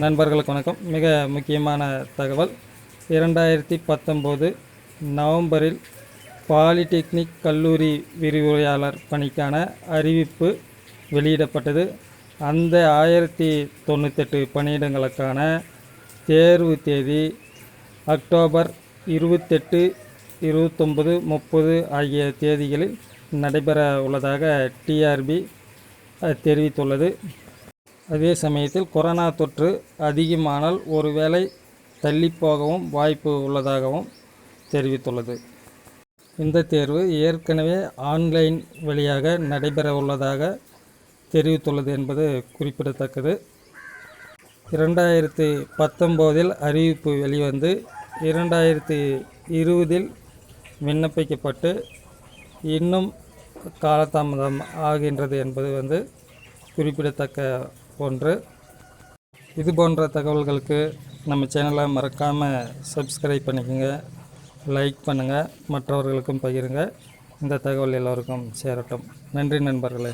நண்பர்களுக்கு வணக்கம். மிக முக்கியமான தகவல். இரண்டாயிரத்தி பத்தொம்போது நவம்பரில் பாலிடெக்னிக் கல்லூரி விரிவுரையாளர் பணிக்கான அறிவிப்பு வெளியிடப்பட்டது. அந்த ஆயிரத்தி தொண்ணூத்தெட்டு பணியிடங்களுக்கான தேர்வு தேதி அக்டோபர் இருபத்தெட்டு இருபத்தொம்பது முப்பது ஆகிய தேதிகளில் நடைபெற உள்ளதாக டிஆர்பி தெரிவித்துள்ளது. அதே சமயத்தில் கொரோனா தொற்று அதிகமானால் ஒருவேளை தள்ளிப்போகவும் வாய்ப்பு உள்ளதாகவும் தெரிவித்துள்ளது. இந்த தேர்வு ஏற்கனவே ஆன்லைன் வழியாக நடைபெற உள்ளதாக தெரிவித்துள்ளது என்பது குறிப்பிடத்தக்கது. இரண்டாயிரத்தி பத்தொம்போதில் அறிவிப்பு வெளிவந்து இரண்டாயிரத்தி இருபதில் விண்ணப்பிக்கப்பட்டு இன்னும் காலதாமதம் ஆகின்றது என்பது வந்து குறிப்பிடத்தக்க ஒன்று இது போன்ற தகவல்களுக்கு நம்ம சேனலை மறக்காமல் சப்ஸ்கிரைப் பண்ணிக்கோங்க லைக் பண்ணுங்கள் மற்றவர்களுக்கும் பகிருங்க. இந்த தகவல் எல்லோருக்கும் சேரட்டும். நன்றி நண்பர்களே.